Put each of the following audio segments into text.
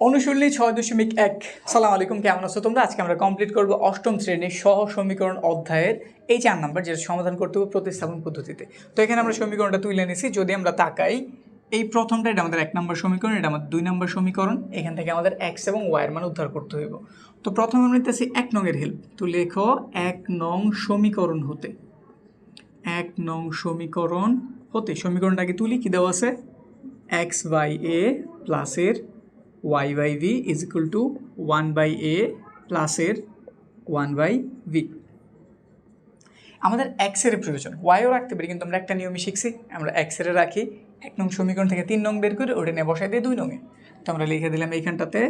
অনুশীলনী ছয় দশমিক এক। সালাম আলাইকুম, কেমন আছো তোমরা? আজকে আমরা কমপ্লিট করব অষ্টম শ্রেণির সহ সমীকরণ অধ্যায়ের এই চার নাম্বার, যেটা সমাধান করতে হবে প্রতিস্থাপন পদ্ধতিতে। তো এখানে আমরা সমীকরণটা তুলে নিছি যদি আমরা তাকাই, এই প্রথমটা এটা আমাদের এক নম্বর সমীকরণ, এটা আমাদের দুই নম্বর সমীকরণ, এখান থেকে আমাদের এক্স এবং ওয়াইয়ের মান উদ্ধার করতে হইব। তো প্রথমে আমরা নিতেছি এক নংয়ের হেল্প তো লেখো, এক নং সমীকরণ হতে। এক নং সমীকরণ হতে। সমীকরণটাকে তুলি, কী দেওয়া আছে? এক্স বাই এ প্লাসের Y by B is equal to one by A প্লাসের ওয়ান বাই ভি আমাদের এক্সের প্রয়োজন। ওয়াইও রাখতে পারি, কিন্তু আমরা একটা নিয়মই শিখছি। আমরা এক্সের রাখি, এক নং সমীকরণ থেকে তিন নং বের করে ওটা নিয়ে বসাই দিই দুই নঙে তো আমরা লিখে দিলাম এইখানটাতে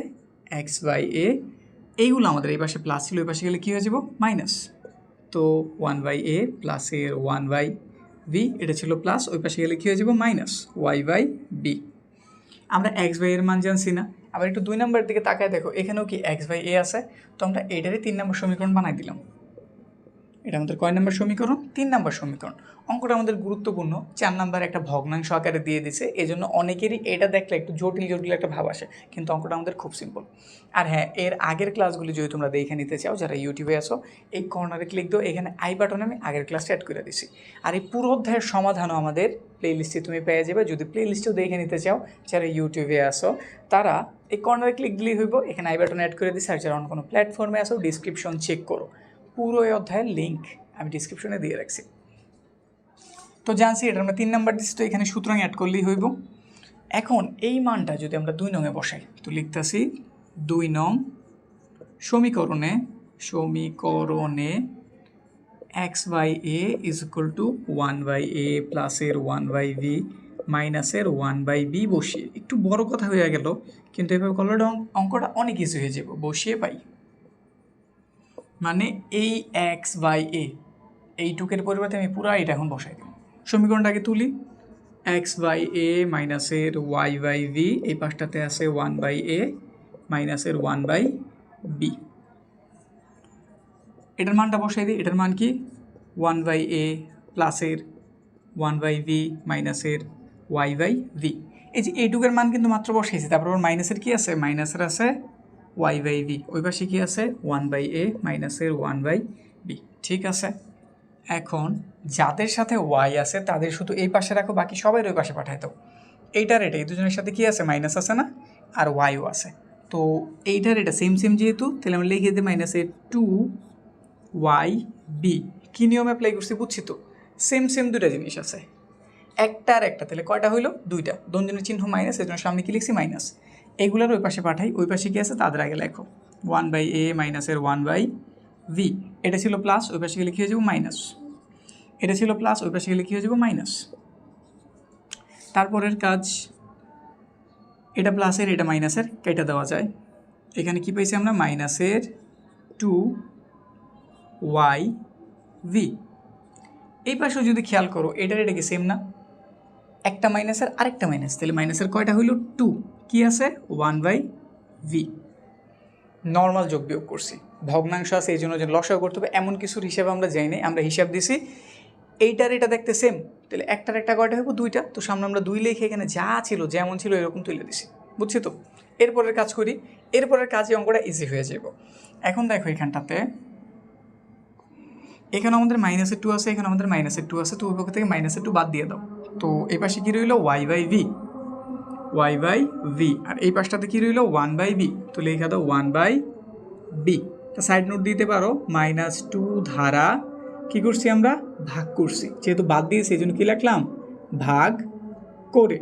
এক্স বাই এ এইগুলো আমাদের এই পাশে প্লাস ছিল ওই পাশে গেলে কী হয়ে যাব? মাইনাস তো ওয়ান বাই এ প্লাসের ওয়ান বাই ভি এটা ছিল প্লাস ওই পাশে গেলে কী হয়ে যাব? মাইনাস ওয়াই বাই বি আমরা এক্স বাই এর মান জানছি না। আবার একটু দুই নম্বরের দিকে তাকায় দেখো, এখানেও কি এক্স বাই এ আছে? তো আমরা এটারই তিন নম্বর সমীকরণ বানাই দিলাম। এটা আমাদের কয় নম্বর সমীকরণ? তিন নম্বর সমীকরণ। অঙ্কটা আমাদের গুরুত্বপূর্ণ। চার নাম্বার একটা ভগ্নাংশ আকারে দিয়ে দিছে এই জন্য অনেকেরই এটা দেখলে একটু জটিল জটিল একটা ভাব আসে, কিন্তু অঙ্কটা আমাদের খুব সিম্পল আর হ্যাঁ এর আগের ক্লাসগুলি যদি তোমরা দেখে নিতে চাও, যারা ইউটিউবে আসো এই কর্নারে ক্লিক দাও, এখানে আই বাটনে আমি আগের ক্লাসটা অ্যাড করে দিছি। আর এই পুরো অধ্যায়ের সমাধানও আমাদের প্লে লিস্টে তুমি পেয়ে যাবে। যদি প্লে লিস্টেও দেখে নিতে চাও, যারা ইউটিউবে আসো তারা এই কর্নারে ক্লিক দিলেই হইব, এখানে আই বাটনে অ্যাড করে দিই আর অন্য কোনো প্ল্যাটফর্মে আসো ডিসক্রিপশন চেক করো। পুরো এই অধ্যায়ের লিঙ্ক আমি ডিসক্রিপশনে দিয়ে রাখছি। তো জানছি এটা আমরা তিন নাম্বার দিচ্ছি তো এখানে সুতরাং অ্যাড করলেই হইব। এখন এই মানটা যদি আমরা দুই নঙে বসাই, তো লিখতেছি দুই নং সমীকরণে সমীকরণে X by A is equal to one by A প্লাসের ওয়ান বাই ভি মাইনাসের ওয়ান বাই বি বসিয়ে, একটু বড় কথা হয়ে গেল, কিন্তু এভাবে করলে অঙ্কটা অনেক ইজি হয়ে যাব, বসিয়ে পাই। মানে এই এক্স বাই এ এইটুকের পরিবর্তে আমি পুরো এটা এখন বসাই দিই সমীকরণটাকে তুলি এক্স বাই এ মাইনাসের ওয়াই বাই ভি এই পাশটাতে আছে ওয়ান বাই এ মাইনাসের ওয়ান বাই বি এটার মানটা বসাই দিই, এটার মান কি? ওয়ান বাই এ প্লাসের ওয়ান বাই ভি মাইনাসের ওয়াই বাই ভি এই যে এইটুকের মান কিন্তু মাত্র বসাইছি, তারপর আবার মাইনাসের কি আছে? মাইনাসের আছে ওয়াই বাই ভি ওই পাশে কি আছে? ওয়ান বাই এ মাইনাসের ওয়ান বাই বি ঠিক আছে? এখন যাদের সাথে ওয়াই আছে, তাদের শুধু এই পাশে রাখো, বাকি সবাই ওই পাশে পাঠাই দাও। এইটার এটা এই দুজনের সাথে কি আছে? মাইনাস আছে না? আর ওয়াইও আছে। তো এইটার এটা সেম সেম যেহেতু, তাহলে আমরা লিখে দিই মাইনাসে টু ওয়াই বি কী নিয়মে অ্যাপ্লাই করছি বুঝছি তো? সেম সেম দুটা জিনিস আছে। একটা আর একটা, তাহলে কয়টা হইল? দুইটা। দঞ্জনের চিহ্ন মাইনাস এর জন্য সামনে কি লিখছি? মাইনাস এগুলোর ওই পাশে পাঠাই, ওই পাশে কি আছে? তাদের আগে লেখো। ওয়ান বাই এ মাইনাসের ওয়ান বাই ভি এটা ছিল প্লাস ওই পাশে গেলে কী হয়ে যাব? মাইনাস এটা ছিল প্লাস ওই পাশে গেলে কী হয়ে যাব? মাইনাস তারপরের কাজ, এটা প্লাসের এটা মাইনাসের কেটে দেওয়া যায়। এখানে কি পেয়েছি আমরা? মাইনাসের টু ওয়াই ভি এই পাশেও যদি খেয়াল করো, এটার এটা কি সেম না? একটা মাইনাসের আরেকটা মাইনাস তাহলে মাইনাসের কয়টা হইল? টু কি আছে? ওয়ান বাই ভি নর্মাল যোগ বিয়োগ করছি। ভগ্নাংশ আছে, এই জন্য যে লসাও করতে হবে, এমন কিছুর হিসাবে আমরা যাই নাই, আমরা হিসাব দিছি, এইটার এটা দেখতে সেম তাহলে একটার একটা কয়টা হইব? দুইটা। তো সামনে আমরা দুই লেখে এখানে যা ছিল, যেমন ছিল, এরকম তুলে দিছি। বুঝছি তো? এরপরের কাজ করি। এরপরের কাজে অঙ্কটা ইজি হয়ে যাব এখন দেখো এখানটাতে, এখানে আমাদের মাইনাসের টু আছে, এখানে আমাদের মাইনাসের টু আছে, তো পক্ষ থেকে মাইনাসের টু বাদ দিয়ে দাও। তো এই পাশে কী রইল? Y by B Y by B আর এই পাশটাতে কী রইল? ওয়ান বাই বি তো লেখা দাও one by B side note দিতে পারো মাইনাস টু ধারা, কী করছি আমরা? ভাগ করছি। যেহেতু বাদ দিয়েছি সেই জন্য কী লিখলাম? ভাগ করে।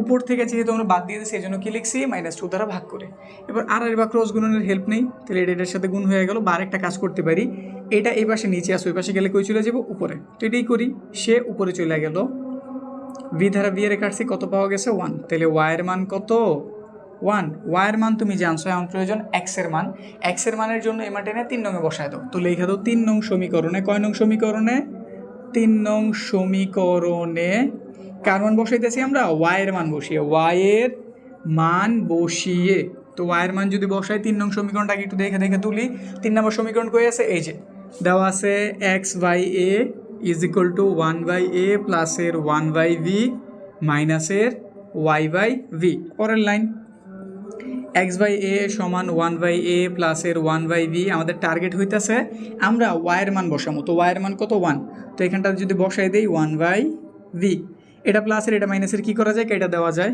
উপর থেকে যেহেতু আমরা বাদ দিয়ে এই জন্য কী লিখছি? মাইনাস টু দ্বারা ভাগ করে। এবার আর আর বা ক্রস গুণনের হেল্প নেই। তাহলে এটা এটার সাথে গুণ হয়ে গেল, বা আরেকটা কাজ করতে পারি। এটা এই পাশে নিচে আসো ওই পাশে গেলে কই চলে যাব? উপরে। তো এটাই করি। সে উপরে চলে গেল। ভি ধারা বি এর কাটছি, কত পাওয়া গেছে? ওয়ান তাহলে ওয়াইয়ের মান কত? ওয়ান ওয়াইয়ের মান তুমি জানছো, এমন প্রয়োজন এক্সের মান। এক্সের মানের জন্য এমা টেনে তিন নঙে বসায় দাও। তো লেখা দাও, তিন নং সমীকরণে, কয় নং সমীকরণে? তিন নং সমীকরণে কার মান বসাইতেছি আমরা? ওয়াইয়ের মান বসিয়ে ওয়াইয়ের মান বসিয়ে। তো ওয়াইয়ের মান যদি বসাই, তিন নং সমীকরণটাকে একটু দেখে দেখে তুলি। তিন নম্বর সমীকরণ কই আছে? এই যে, দেওয়া আছে X by A is equal to one by A প্লাসের ওয়ান বাই ভি মাইনাসের ওয়াই বাই ভি পরের লাইন এক্স বাই এ সমান ওয়ান বাই এ প্লাসের ওয়ান বাই বি আমাদের টার্গেট হইতেছে। আমরা ওয়াইয়ের মান বসামো। তো ওয়াইয়ের মান কত? ওয়ান তো এখানটা যদি বসাই দেই ওয়ান বাই ভি এটা প্লাসের এটা মাইনাসের কী করা যায়? এটা দেওয়া যায়।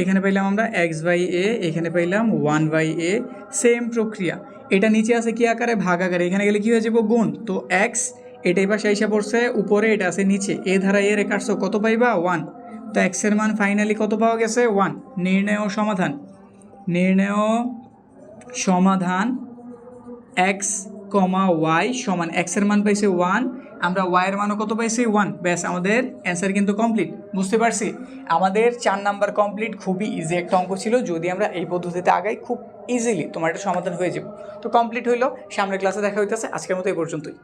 এখানে পাইলাম আমরা এক্স বাই এ এখানে পাইলাম ওয়ান বাই এ সেম প্রক্রিয়া। এটা নিচে আছে কি আকারে? ভাগ আকারে। এখানে গেলে কি হয়ে যাব? গুণ। তো এক্স এটা এবার এসে পড়ছে, উপরে এটা আছে, নিচে। এ ধারা এ রেখাটছো কত পাইবা? ওয়ান তো এক্সের মান ফাইনালি কত পাওয়া গেছে? ওয়ান নির্ণয় সমাধান। নির্ণয় সমাধান এক্স কমা ওয়াই সমান এক্সের মান পাইছে ওয়ান আমরা ওয়াইয়ের মানও কত পাইছি? ওয়ান ব্যাস, আমাদের অ্যান্সার কিন্তু কমপ্লিট বুঝতে পারছি? আমাদের চার নাম্বার কমপ্লিট খুবই ইজি একটা অঙ্ক ছিল, যদি আমরা এই পদ্ধতিতে আগাই, খুব ইজিলি তোমার একটা সমাধান হয়ে যাব। তো কমপ্লিট হইল, সামনের ক্লাসে দেখা হইতেছে। আজকের মতো এই পর্যন্তই।